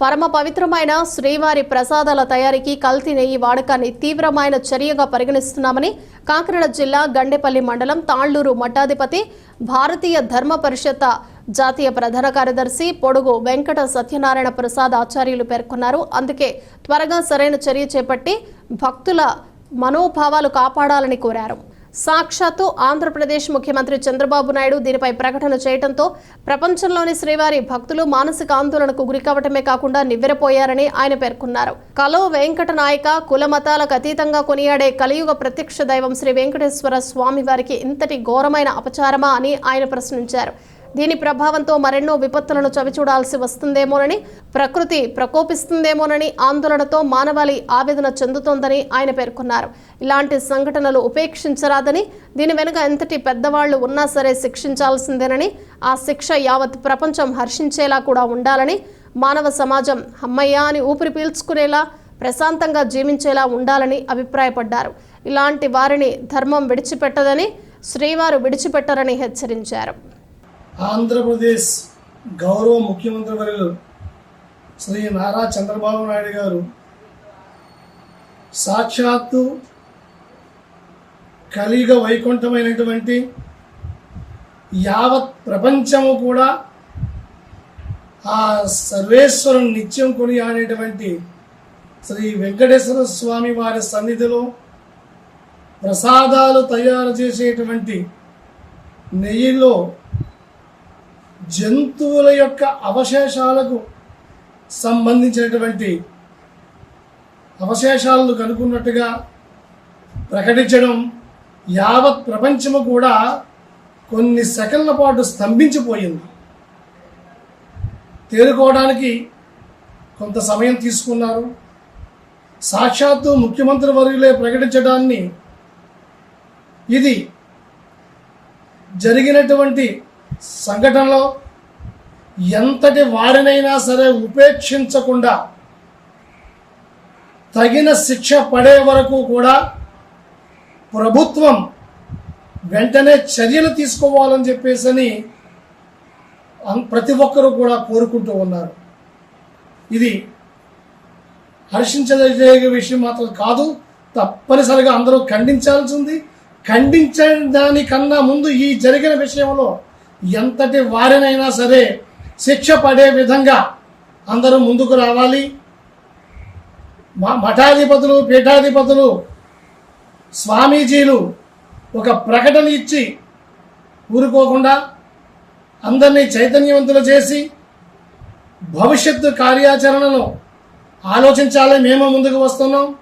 పరమ పవిత్రమైన శ్రీవారి ప్రసాదాల తయారీకి కల్తీ నెయ్యి వాడకాన్ని తీవ్రమైన చర్యగా పరిగణిస్తున్నామని కాకినాడ జిల్లా గండేపల్లి మండలం తాళ్ళూరు మఠాధిపతి భారతీయ ధర్మ పరిషత్ జాతీయ ప్రధాన కార్యదర్శి పొడుగు వెంకట సత్యనారాయణ ప్రసాద్ ఆచార్యులు పేర్కొన్నారు. అందుకే త్వరగా సరైన చర్య చేపట్టి భక్తుల మనోభావాలు కాపాడాలని కోరారు. సాక్షాత్తు ఆంధ్రప్రదేశ్ ముఖ్యమంత్రి చంద్రబాబు నాయుడు దీనిపై ప్రకటన చేయడంతో ప్రపంచంలోని శ్రీవారి భక్తులు మానసిక ఆందోళనకు గురికావటమే కాకుండా నివ్వెరపోయారని ఆయన పేర్కొన్నారు. కలో వెంకట నాయక కుల మతాలకు అతీతంగా కొనియాడే కలియుగ ప్రత్యక్ష దైవం శ్రీ వెంకటేశ్వర స్వామి వారికి ఇంతటి ఘోరమైన అపచారమా అని ఆయన ప్రశ్నించారు. దీని ప్రభావంతో మరెన్నో విపత్తులను చవిచూడాల్సి వస్తుందేమోనని ప్రకృతి ప్రకోపిస్తుందేమోనని ఆందోళనతో మానవాళి ఆవేదన చెందుతోందని ఆయన పేర్కొన్నారు. ఇలాంటి సంఘటనలు ఉపేక్షించరాదని దీని వెనుక ఎంతటి పెద్దవాళ్ళు ఉన్నా సరే శిక్షించాల్సిందేనని ఆ శిక్ష యావత్ ప్రపంచం హర్షించేలా కూడా ఉండాలని మానవ సమాజం అమ్మయ్య అని ఊపిరి పీల్చుకునేలా ప్రశాంతంగా జీవించేలా ఉండాలని అభిప్రాయపడ్డారు. ఇలాంటి వారిని ధర్మం విడిచిపెట్టదని శ్రీవారు విడిచిపెట్టరని హెచ్చరించారు. ఆంధ్రప్రదేశ్ గౌరవ ముఖ్యమంత్రి వర్యులు శ్రీ నారా చంద్రబాబు నాయుడు గారు సాక్షాత్తు కలియుగ వైకుంఠమైనటువంటి యావత్ ప్రపంచము కూడా ఆ సర్వేశ్వరుని నిత్యం కొనియాడేటువంటి శ్రీ వెంకటేశ్వర స్వామి వారి సన్నిధిలో ప్రసాదాలు తయారు చేసేటువంటి నెయ్యిలో జంతువుల యొక్క అవశేషాలకు సంబంధించినటువంటి అవశేషాలను కనుక్కున్నట్టుగా ప్రకటించడం యావత్ ప్రపంచము కూడా కొన్ని సెకండ్ల పాటు స్తంభించిపోయింది. తేరుకోవడానికి కొంత సమయం తీసుకున్నారు. సాక్షాత్తు ముఖ్యమంత్రి వర్యులే ప్రకటించడాన్ని ఇది జరిగినటువంటి సంఘటనలో ఎంతటి వారినైనా సరే ఉపేక్షించకుండా తగిన శిక్ష పడే వరకు కూడా ప్రభుత్వం వెంటనే చర్యలు తీసుకోవాలని చెప్పేసి ప్రతి ఒక్కరూ కూడా కోరుకుంటూ ఉన్నారు. ఇది హర్షించదగే విషయం మాత్రం కాదు తప్పనిసరిగా అందరూ ఖండించాల్సింది ఖండించడానికన్నా ముందు ఈ జరిగిన విషయంలో ఎంతటి వారినైనా సరే శిక్ష పడే విధంగా అందరూ ముందుకు రావాలి. మా మఠాధిపతులు పీఠాధిపతులు స్వామీజీలు ఒక ప్రకటన ఇచ్చి ఊరుకోకుండా అందరినీ చైతన్యవంతులు చేసి భవిష్యత్తు కార్యాచరణను ఆలోచించాలి. మేము ముందుకు వస్తున్నాం.